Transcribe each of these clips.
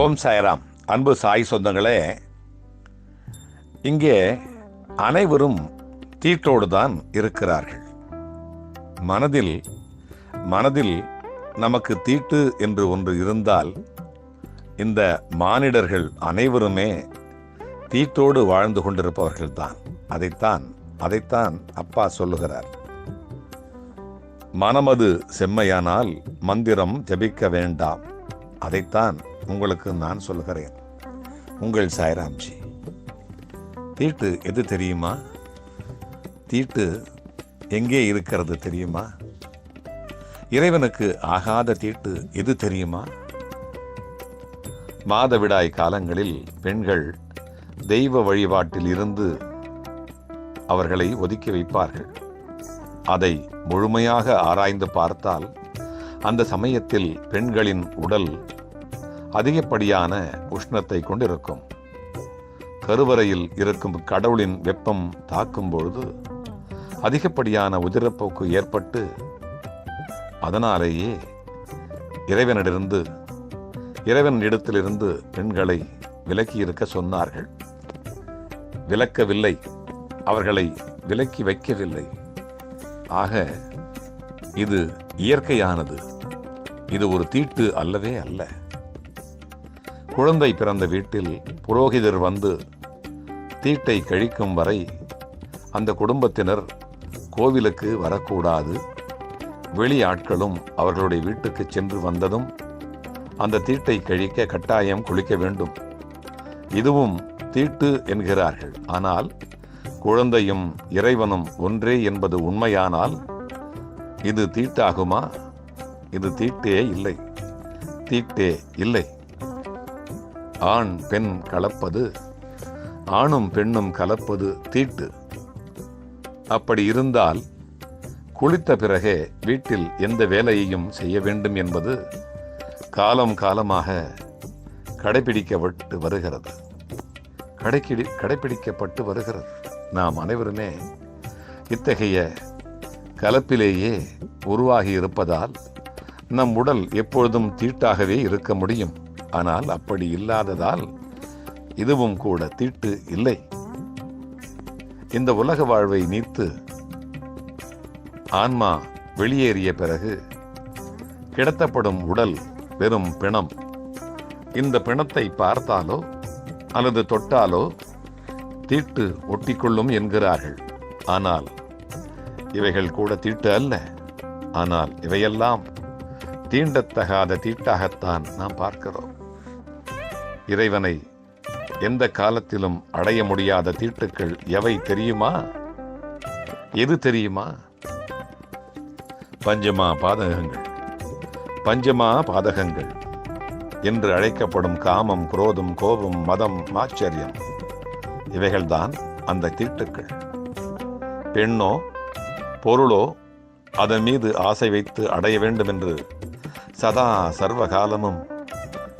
ஓம் சாய்ராம். அன்பு சாய் சொந்தங்களே இங்கே அனைவரும் தீட்டோடு தான் இருக்கிறார்கள். மனதில் மனதில் நமக்கு தீட்டு என்று ஒன்று இருந்தால் இந்த மானிடர்கள் அனைவருமே தீட்டோடு வாழ்ந்து கொண்டிருப்பவர்கள்தான். அதைத்தான் அதைத்தான் அப்பா சொல்லுகிறார். மனமது செம்மையானால் மந்திரம் ஜபிக்க வேண்டாம். அதைத்தான் உங்களுக்கு நான் சொல்லுகிறேன். உங்கள் சாய்ராம்ஜி. தீட்டு எது தெரியுமா? தீட்டு எங்கே இருக்கிறது தெரியுமா? இறைவனுக்கு ஆகாத தீட்டு எது தெரியுமா? மாதவிடாய் காலங்களில் பெண்கள் தெய்வ வழிபாட்டில் இருந்து அவர்களை ஒதுக்கி வைப்பார்கள். அதை முழுமையாக ஆராய்ந்து பார்த்தால் அந்த சமயத்தில் பெண்களின் உடல் அதிகப்படியான உஷ்ணத்தை கொண்டிருக்கும். கருவறையில் இருக்கும் கடவுளின் வெப்பம் தாக்கும் பொழுது அதிகப்படியான உதிரப்போக்கு ஏற்பட்டு அதனாலேயே இறைவனிடமிருந்து இறைவன் இடத்திலிருந்து பெண்களை விலக்கி இருக்க சொன்னார்கள். விலக்கவில்லை. அவர்களை விலக்கி வைக்கவில்லை. ஆக இது இயற்கையானது. இது ஒரு தீட்டு அல்லவே அல்ல. குழந்தை பிறந்த வீட்டில் புரோகிதர் வந்து தீட்டை கழிக்கும் வரை அந்த குடும்பத்தினர் கோவிலுக்கு வரக்கூடாது. வெளி ஆட்களும் அவர்களுடைய வீட்டுக்கு சென்று வந்ததும் அந்த தீட்டை கழிக்க கட்டாயம் குளிக்க வேண்டும். இதுவும் தீட்டு என்கிறார்கள். ஆனால் குழந்தையும் இறைவனும் ஒன்றே என்பது உண்மையானால் இது தீட்டாகுமா? இது தீட்டே இல்லை. தீட்டே இல்லை. ஆண் பெண் கலப்பது ஆணும் பெண்ணும் கலப்பது தீட்டு. அப்படி இருந்தால் குளித்த பிறகே வீட்டில் எந்த வேலையையும் செய்ய வேண்டும் என்பது காலம் காலமாக கடைபிடிக்கப்பட்டு வருகிறது. கடைக்கிடி கடைபிடிக்கப்பட்டு வருகிறது. நாம் அனைவருமே இத்தகைய கலப்பிலேயே உருவாகி இருப்பதால் நம் உடல் எப்பொழுதும் தீட்டாகவே இருக்க முடியும். ஆனால் அப்படி இல்லாததால் இதுவும் கூட தீட்டு இல்லை. இந்த உலக வாழ்வை நீத்து ஆன்மா வெளியேறிய பிறகு கிடத்தப்படும் உடல் வெறும் பிணம். இந்த பிணத்தை பார்த்தாலோ அல்லது தொட்டாலோ தீட்டு ஒட்டிக்கொள்ளும் என்கிறார்கள். ஆனால் இவைகள் கூட தீட்டு அல்ல. ஆனால் இவையெல்லாம் தீண்டத்தகாத தீட்டாகத்தான் நாம் பார்க்கிறோம். இறைவனை எந்த காலத்திலும் அடைய முடியாத தீட்டுக்கள் எவை தெரியுமா? எது தெரியுமா? பஞ்சமா பாதகங்கள். பஞ்சமா பாதகங்கள் என்று அழைக்கப்படும் காமம் குரோதம் கோபம் மதம் ஆச்சரியம் இவைகள்தான் அந்த தீட்டுக்கள். பெண்ணோ பொருளோ அதன் மீது ஆசை வைத்து அடைய வேண்டும் என்று சதா சர்வகாலமும்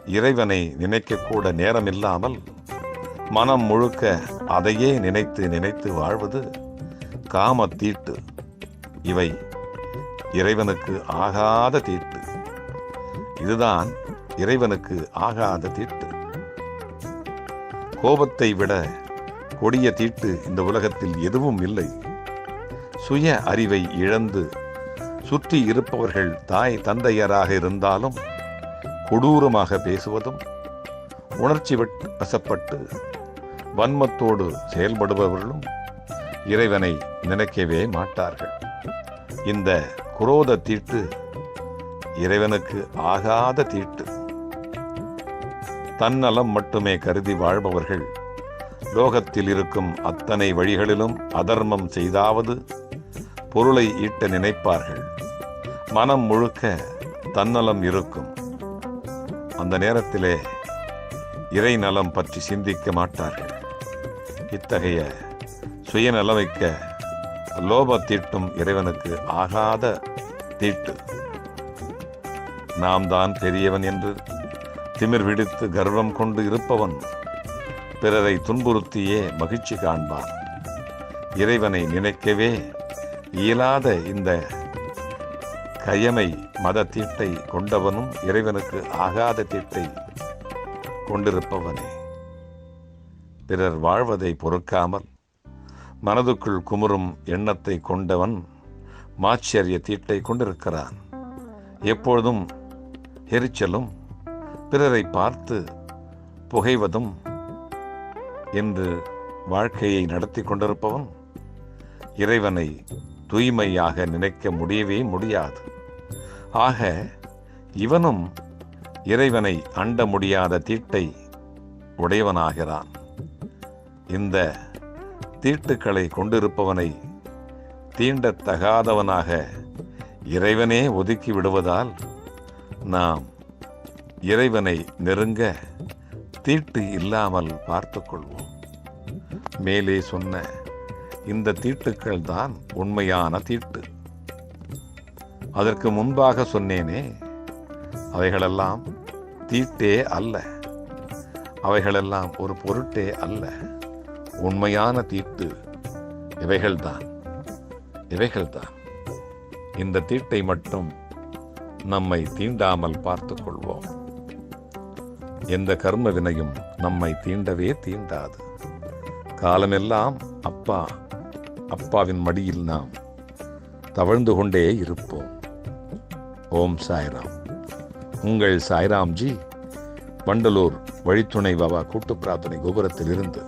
இறைவனை நினைக்கக்கூட நேரமில்லாமல் மனம் முழுக்க அதையே நினைத்து நினைத்து வாழ்வது காம தீட்டு. இவை இறைவனுக்கு ஆகாத தீட்டு. இதுதான் இறைவனுக்கு ஆகாத தீட்டு. கோபத்தை விட கொடிய தீட்டு இந்த உலகத்தில் எதுவும் இல்லை. சுய அறிவை இழந்து சுற்றி இருப்பவர்கள் தாய் தந்தையராக இருந்தாலும் கொடூரமாக பேசுவதும் உணர்ச்சி வட்- வசப்பட்டு வன்மத்தோடு செயல்படுபவர்களும் இறைவனை நினைக்கவே மாட்டார்கள். இந்த குரோத தீட்டு இறைவனுக்கு ஆகாத தீட்டு. தன்னலம் மட்டுமே கருதி வாழ்பவர்கள் லோகத்தில் இருக்கும் அத்தனை வழிகளிலும் அதர்மம் செய்தாவது பொருளை ஈட்ட நினைப்பார்கள். மனம் முழுக்க தன்னலம் இருக்கும். அந்த நேரத்திலே இறை நலம் பற்றி சிந்திக்க மாட்டார்கள். இத்தகைய சுயநலமிக்க லோப தீட்டும் இறைவனுக்கு ஆகாத தீட்டு. நாம் தான் பெரியவன் என்று திமிர் விடுத்து கர்வம் கொண்டு இருப்பவன் பிறரை துன்புறுத்தியே மகிழ்ச்சி காண்பான். இறைவனை நினைக்கவே இயலாத இந்த கயமை மத தீட்டை கொண்டவனும் இறைவனுக்கு ஆகாத தீட்டை கொண்டிருப்பவனே. பிறர் வாழ்வதை பொறுக்காமல் மனதுக்குள் குமுறும் எண்ணத்தை கொண்டவன் மாச்சரிய தீட்டை கொண்டிருக்கிறான். எப்பொழுதும் எரிச்சலும் பிறரை பார்த்து புகைவதும் என்று வாழ்க்கையை நடத்தி கொண்டிருப்பவன் இறைவனை தூய்மையாக நினைக்க முடியவே முடியாது. ஆக இவனும் இறைவனை அண்ட முடியாத தீட்டை உடையவனாகிறான். இந்த தீட்டுக்களை கொண்டிருப்பவனை தீண்டத்தகாதவனாக இறைவனே ஒதுக்கி விடுவதால் நாம் இறைவனை நெருங்க தீட்டு இல்லாமல் பார்த்து கொள்வோம் மேலே சொன்ன இந்த தீட்டுக்கள் தான் உண்மையான தீட்டு. அதற்கு முன்பாக சொன்னேனே அவைகளெல்லாம் தீட்டே அல்ல. அவைகளெல்லாம் ஒரு பொருட்டே அல்ல. உண்மையான தீட்டு இவைகள்தான். இவைகள்தான். இந்த தீட்டை மட்டும் நம்மை தீண்டாமல் பார்த்து கொள்வோம் எந்த கர்ம வினையும் நம்மை தீண்டவே தீண்டாது. காலமெல்லாம் அப்பா அப்பாவின் மடியில் நாம் தவழ்ந்து கொண்டே இருப்போம். ஓம் சாய்ராம். உங்கள் சாய்ராம்ஜி வண்டலூர் வழித்துணை பாபா கூட்டு பிரார்த்தனை கோபுரத்தில் இருந்து